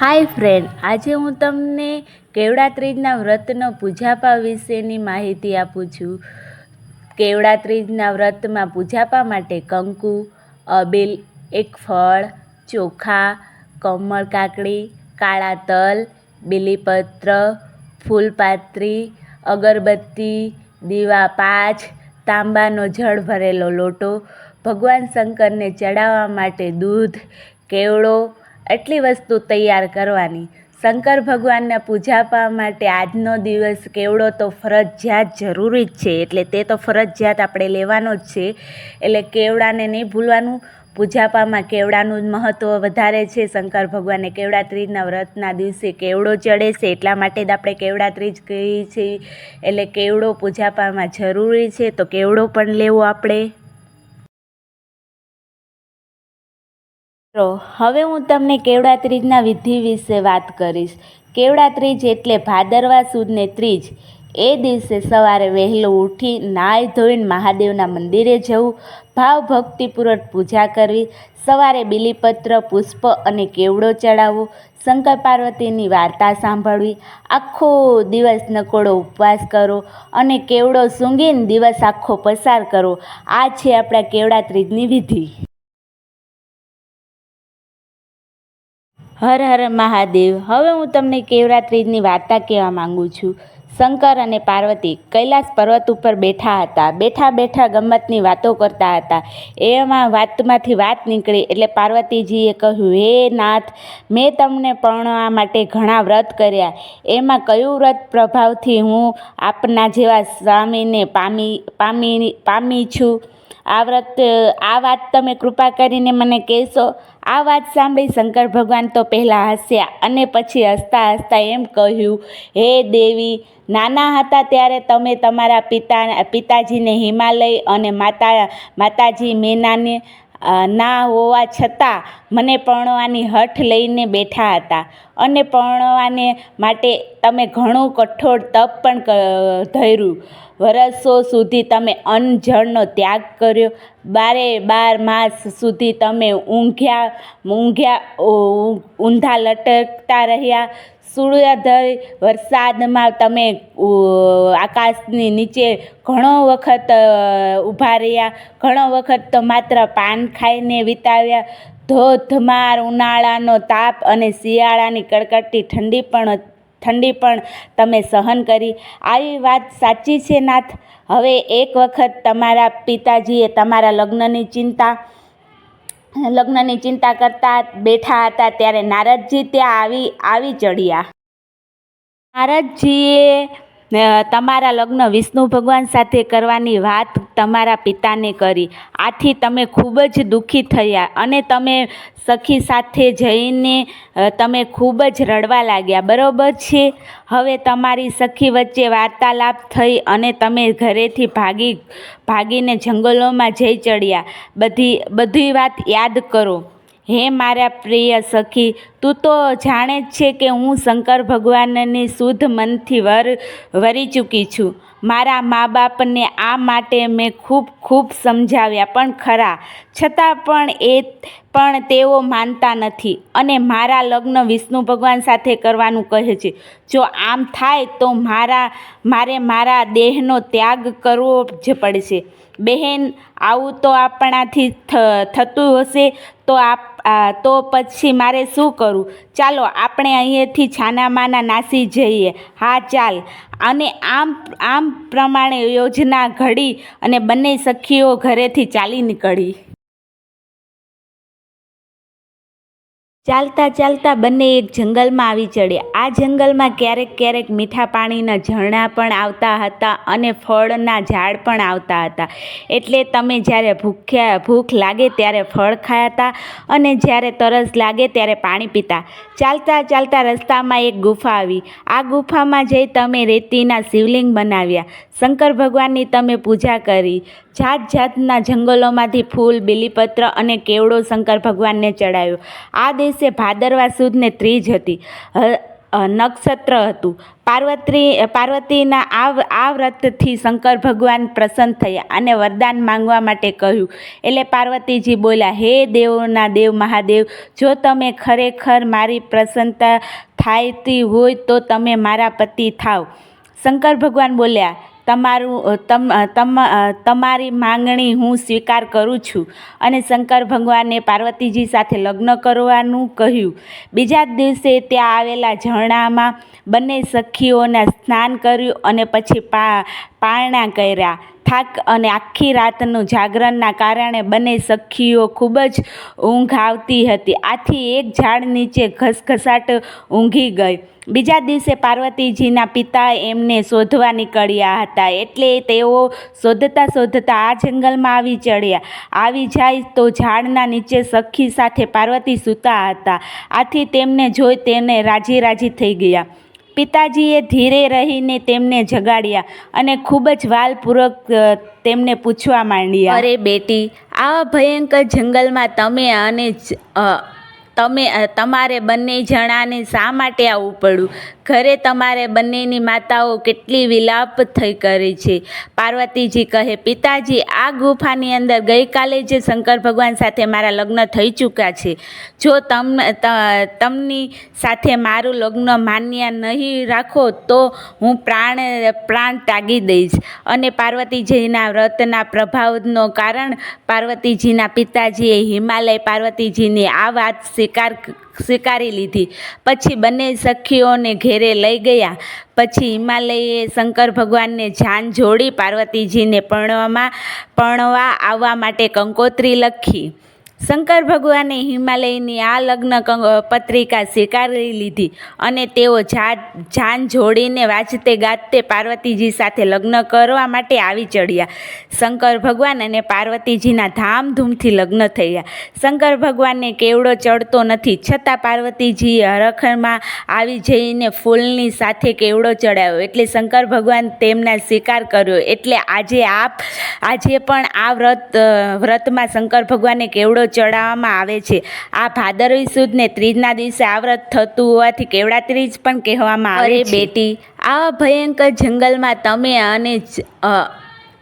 હાય friend, આજે હું તમને કેવડા ત્રીજના વ્રતનો પૂજાપા વિશેની માહિતી આપું છું. કેવડા ત્રીજના વ્રતમાં પૂજાપા માટે કંકુ, અબીલ, એક ફળ, ચોખા, કમળ કાકડી, કાળા તલ, બીલીપત્ર, ફૂલપાત્રી, અગરબત્તી, દીવા પાંચ, તાંબાનો જળ ભરેલો લોટો, ભગવાન શંકરને ચડાવવા માટે દૂધ કેવડો એટલી વસ્તુ તૈયાર કરવાની. શંકર ભગવાનના પૂજાપા માટે આજનો દિવસ કેવડો તો ફરજિયાત જરૂરી જ છે. એટલે તે તો ફરજિયાત આપણે લેવાનો જ છે. એટલે કેવડાને નહીં ભૂલવાનું. પૂજાપામાં કેવડાનું જ મહત્ત્વ વધારે છે. શંકર ભગવાને કેવડા ત્રીજના વ્રતના દિવસે કેવડો ચડે છે, એટલા માટે જ આપણે કેવડા ત્રીજ કહીએ છીએ. એટલે કેવડો પૂજાપામાં જરૂરી છે તો કેવડો પણ લેવો આપણે. તો હવે હું તમને કેવડા ત્રીજના વિધિ વિશે વાત કરીશ. કેવડા ત્રીજ એટલે ભાદરવા સુદને ત્રીજ. એ દિવસે સવારે વહેલું ઉઠી નાહી ધોઈને મહાદેવના મંદિરે જવું ભાવ ભક્તિપૂર્વક પૂજા કરવી, સવારે બિલીપત્ર, પુષ્પ અને કેવડો ચડાવવો, શંકર પાર્વતીની વાર્તા સાંભળવી, આખો દિવસ નકોડો ઉપવાસ કરો અને કેવડો સૂંઘીને દિવસ આખો પસાર કરો આ છે આપણા કેવડા ત્રીજની વિધિ. હર હર મહાદેવ. હવે હું તમને કેવરાત્રિની વાર્તા કહેવા માંગુ છું. શંકર અને પાર્વતી કૈલાસ પર્વત ઉપર બેઠા હતા. બેઠા બેઠા ગમ્મતની વાતો કરતા હતા. એમાં વાતમાંથી વાત નીકળી એટલે પાર્વતીજીએ કહ્યું, હે નાથ, મેં તમને પરણવા માટે ઘણા વ્રત કર્યા. એમાં કયું વ્રત પ્રભાવથી હું આપના જેવા સ્વામીને પામી પામી પામી છું? આ વ્રત, આ વાત તમે કૃપા કરીને મને કહેશો. આ વાત સાંભળી શંકર ભગવાન તો પહેલાં હસ્યા અને પછી હસતા હસતા એમ કહ્યું, હે દેવી, નાના હતા ત્યારે તમે તમારા પિતા, પિતાજીને હિમાલય અને માતા, માતાજી મેનાને ના હોવા છતાં મને પરણવાની હઠ લઈને બેઠા હતા. અને પરણવાને માટે તમે ઘણું કઠોર તપ પણ ધર્યું. વરસો સુધી તમે અન્ન જળનો ત્યાગ કર્યો. બારે બાર માસ સુધી તમે ઊંઘ્યા ઊંઘ્યા ઊંધા લટકતા રહ્યા. સૂર્યોદય વરસાદમાં તમે આકાશની નીચે ઘણો વખત ઊભા રહ્યા. ઘણો વખત તો માત્ર પાન ખાઈને વિતાવ્યા. ધોધમાર ઉનાળાનો તાપ અને શિયાળાની કડકડતી ઠંડી પણ ઠંડી પણ તમે સહન કરી. આવી વાત સાચી છે નાથ. હવે એક વખત તમારા પિતાજીએ તમારા લગ્નની ચિંતા લગ્નની ચિંતા કરતા બેઠા હતા ત્યારે નારદજી ત્યાં આવી આવી ચડ્યા. નારદજીએ તમારા લગ્ન વિષ્ણુ ભગવાન સાથે કરવાની વાત તમારા પિતાને કરી. આથી તમે ખૂબ જ દુઃખી થયા અને તમે સખી સાથે જઈને તમે ખૂબ જ રડવા લાગ્યા. બરાબર છે? હવે તમારી સખી વચ્ચે વાર્તાલાપ થઈ અને તમે ઘરેથી ભાગી, ભાગીને જંગલોમાં જઈ ચડ્યા. બધી બધી વાત યાદ કરો. હે મારા પ્રિય સખી તું તો જાણે જ છે કે હું શંકર ભગવાનની શુદ્ધ મનથી વર, વરી ચૂકી છું. મારા મા બાપને આ માટે મેં ખૂબ ખૂબ સમજાવ્યા પણ ખરા. છતાં પણ એ પણ તેઓ માનતા નથી અને મારા લગ્ન વિષ્ણુ ભગવાન સાથે કરવાનું કહે છે. જો આમ થાય તો મારા, મારે મારા દેહનો ત્યાગ કરવો જ પડશે. બહેન, આવું તો આપણાથી થતું હશે તો આપ તો પછી મારે શું કરવું ચાલો, આપણે અહીંયાથી છાનામાના નાસી જઈએ. હા, ચાલ. અને આમ આમ પ્રમાણે યોજના ઘડી અને બંને સખીઓ ઘરેથી ચાલી નીકળી. ચાલતા ચાલતા બંને એક જંગલમાં આવી ચડ્યા. આ જંગલમાં ક્યારેક ક્યારેક મીઠા પાણીના ઝરણા પણ આવતા હતા અને ફળના ઝાડ પણ આવતા હતા. એટલે તમે જ્યારે ભૂખ્યા, ભૂખ લાગે ત્યારે ફળ ખાતા અને જ્યારે તરસ લાગે ત્યારે પાણી પીતા. ચાલતા ચાલતા રસ્તામાં એક ગુફા આવી. આ ગુફામાં જઈ તમે રેતીના શિવલિંગ બનાવ્યા. શંકર ભગવાનની તમે પૂજા કરી. જાત જાતના જંગલોમાંથી ફૂલ, બીલીપત્ર અને કેવડો શંકર ભગવાનને ચડાવ્યો. આ દિવસે ભાદરવા સુદને ત્રીજ હતી. નક્ષત્ર હતું. પાર્વતી, પાર્વતીના આ આ વ્રતથી શંકર ભગવાન પ્રસન્ન થયા અને વરદાન માંગવા માટે કહ્યું. એટલે પાર્વતીજી બોલ્યા, હે દેવોના દેવ મહાદેવ, જો તમે ખરેખર મારી પ્રસન્નતા થાયતી હોય તો તમે મારા પતિ થાવ. શંકર ભગવાન બોલ્યા તમારું તમ તમ તમારી માંગણી હું સ્વીકાર કરું છું. અને શંકર ભગવાને પાર્વતીજી સાથે લગ્ન કરવાનું કહ્યું. બીજા જ દિવસે ત્યાં આવેલા ઝરણામાં બંને સખીઓને સ્નાન કર્યું અને પછી પા, પારણા કર્યા. થાક અને આખી રાતનું જાગરણના કારણે બંને સખીઓ ખૂબ જ ઊંઘ આવતી હતી. આથી એક ઝાડ નીચે ઘસઘસાટ ઊંઘી ગઈ. બીજા દિવસે પાર્વતીજીના પિતા એમને શોધવા નીકળ્યા હતા. એટલે તેઓ શોધતા શોધતા આ જંગલમાં આવી ચડ્યા. આવી જાય તો ઝાડના નીચે સખી સાથે પાર્વતી સૂતા હતા. આથી તેમને જોઈ તેને રાજી રાજી થઈ ગયા. પિતાજીએ ધીરે રહીને તેમને જગાડ્યા અને ખૂબ જ વાલપૂર્વક તેમને પૂછવા માંડ્યા. અરે બેટી, આવા ભયંકર જંગલમાં તમે અને તમે તમારે બંને જણાને શા માટે આવવું પડ્યું? ઘરે તમારે બંનેની માતાઓ કેટલી વિલાપ થઈ કરે છે. પાર્વતીજી કહે, પિતાજી, આ ગુફાની અંદર ગઈકાલે જ શંકર ભગવાન સાથે મારા લગ્ન થઈ ચૂક્યા છે. જો તમ તમની સાથે મારું લગ્ન માન્ય નહીં રાખો, તો હું પ્રાણ પ્રાણ તાગી દઈશ. અને પાર્વતીજીના વ્રતના પ્રભાવનો કારણ પાર્વતીજીના પિતાજીએ હિમાલય પાર્વતીજીની આ વાત સ્વીકાર સ્વીકારી લીધી. પછી બંને સખીઓને ઘેરે લઈ ગયા. પછી હિમાલયે શંકર ભગવાનને જાન જોડી પાર્વતીજીને પરણવામાં, પરણવા આવવા માટે કંકોત્રી લખી. શંકર ભગવાને હિમાલયની આ લગ્ન પત્રિકા સ્વીકારી લીધી અને તેઓ જાન જોડીને વાંચતે ગાજતે પાર્વતીજી સાથે લગ્ન કરવા માટે આવી ચડ્યા. શંકર ભગવાન અને પાર્વતીજીના ધામધૂમથી લગ્ન થયા. શંકર ભગવાનને કેવડો ચડતો નથી, છતાં પાર્વતીજીએ હરખમાં આવી જઈને ફૂલની સાથે કેવડો ચડાવ્યો એટલે શંકર ભગવાન તેમના સ્વીકાર કર્યો. એટલે આજે આપ, આજે પણ આ વ્રત, વ્રતમાં શંકર ભગવાને કેવડો ચડાવવામાં આવે છે. આ ભાદરવી સુદને ત્રીજના દિવસે આ વ્રત થતું હોવાથી કેવડા ત્રીજ પણ કહેવામાં આવે છે. બેટી? આ ભયંકર જંગલમાં તમે અને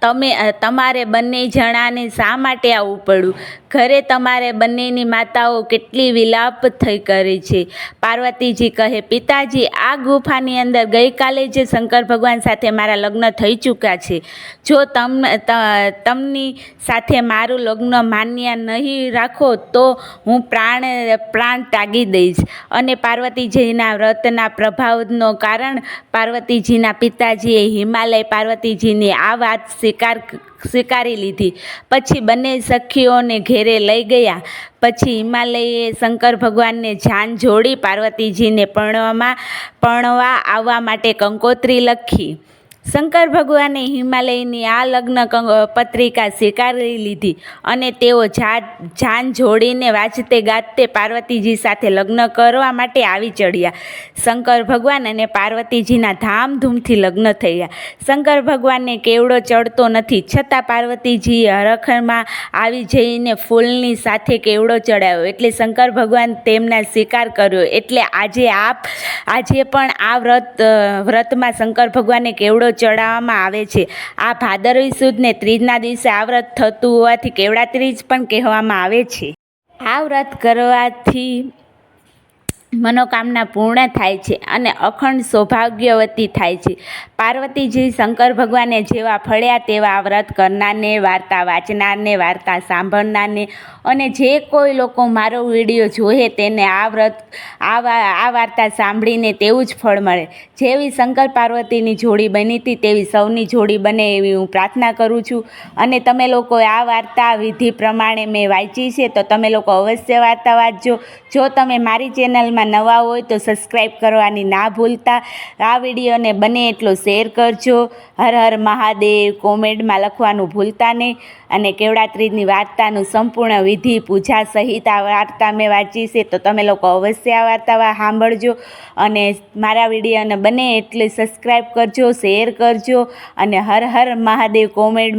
તમે તમારે બંને જણાને શા માટે આવવું પડ્યું ઘરે તમારે બંનેની માતાઓ કેટલી વિલાપ થઈ કરે છે. પાર્વતીજી કહે, પિતાજી, આ ગુફાની અંદર ગઈકાલે જ શંકર ભગવાન સાથે મારા લગ્ન થઈ ચૂક્યા છે. જો તમ તમની સાથે મારું લગ્ન માન્ય નહીં રાખો, તો હું પ્રાણ પ્રાણ ટાગી દઈશ. અને પાર્વતીજીના વ્રતના પ્રભાવનો કારણ પાર્વતીજીના પિતાજીએ હિમાલય પાર્વતીજીની આ વાત સ્વીકાર સ્વીકારી લીધી. પછી બંને સખીઓને ઘેરે લઈ ગયા. પછી હિમાલયે શંકર ભગવાનને જાન જોડી પાર્વતીજીને પરણવામાં, પરણવા આવવા માટે કંકોત્રી લખી. શંકર ભગવાને હિમાલયની આ લગ્ન પત્રિકા સ્વીકારી લીધી અને તેઓ જાન જોડીને વાંચતે ગાજતે પાર્વતીજી સાથે લગ્ન કરવા માટે આવી ચડ્યા. શંકર ભગવાન અને પાર્વતીજીના ધામધૂમથી લગ્ન થયા. શંકર ભગવાનને કેવડો ચડતો નથી, છતાં પાર્વતીજીએ હરખમાં આવી જઈને ફૂલની સાથે કેવડો ચડાવ્યો એટલે શંકર ભગવાન તેમના સ્વીકાર કર્યો. એટલે આજે આપ, આજે પણ આ વ્રત, વ્રતમાં શંકર ભગવાને કેવડો ચડાવવામાં આવે છે. આ ભાદરવી સુદને ત્રીજના દિવસે આ વ્રત થતું હોવાથી કેવડા ત્રીજ પણ કહેવામાં આવે છે. આ વ્રત કરવાથી મનોકામના પૂર્ણ થાય છે અને અખંડ સૌભાગ્યવતી થાય છે. પાર્વતીજી શંકર ભગવાને જેવા ફળ્યા તેવા વ્રત કરનારને વાર્તા વાંચનારને વાર્તા સાંભળનારને અને જે કોઈ લોકો મારો વીડિયો જોએ તેને આ વ્રત, આ વાર્તા સાંભળીને તેવું જ ફળ મળે. જેવી શંકર પાર્વતીની જોડી બની હતી તેવી સૌની જોડી બને એવી હું પ્રાર્થના કરું છું. અને તમે લોકો આ વાર્તા વિધિ પ્રમાણે મેં વાંચી છે તો તમે લોકો અવશ્ય વાર્તા વાંચજો. જો તમે મારી ચેનલમાં નવા હોય તો સબસ્ક્રાઈબ કરવાની ના ભૂલતા. આ વિડીયોને બને એટલો શેર કરજો. હર હર મહાદેવ કોમેન્ટમાં લખવાનું ભૂલતા નહીં અને કેવડા ત્રીજની વાર્તાનું સંપૂર્ણ વિધિ પૂજા સહિત આ વાર્તા મેં વાંચી છે તો તમે લોકો અવશ્ય આ વાર્તા સાંભળજો અને મારા વિડીયોને બને એટલે સબસ્ક્રાઈબ કરજો, શેર કરજો અને હર હર મહાદેવ કોમેન્ટમાં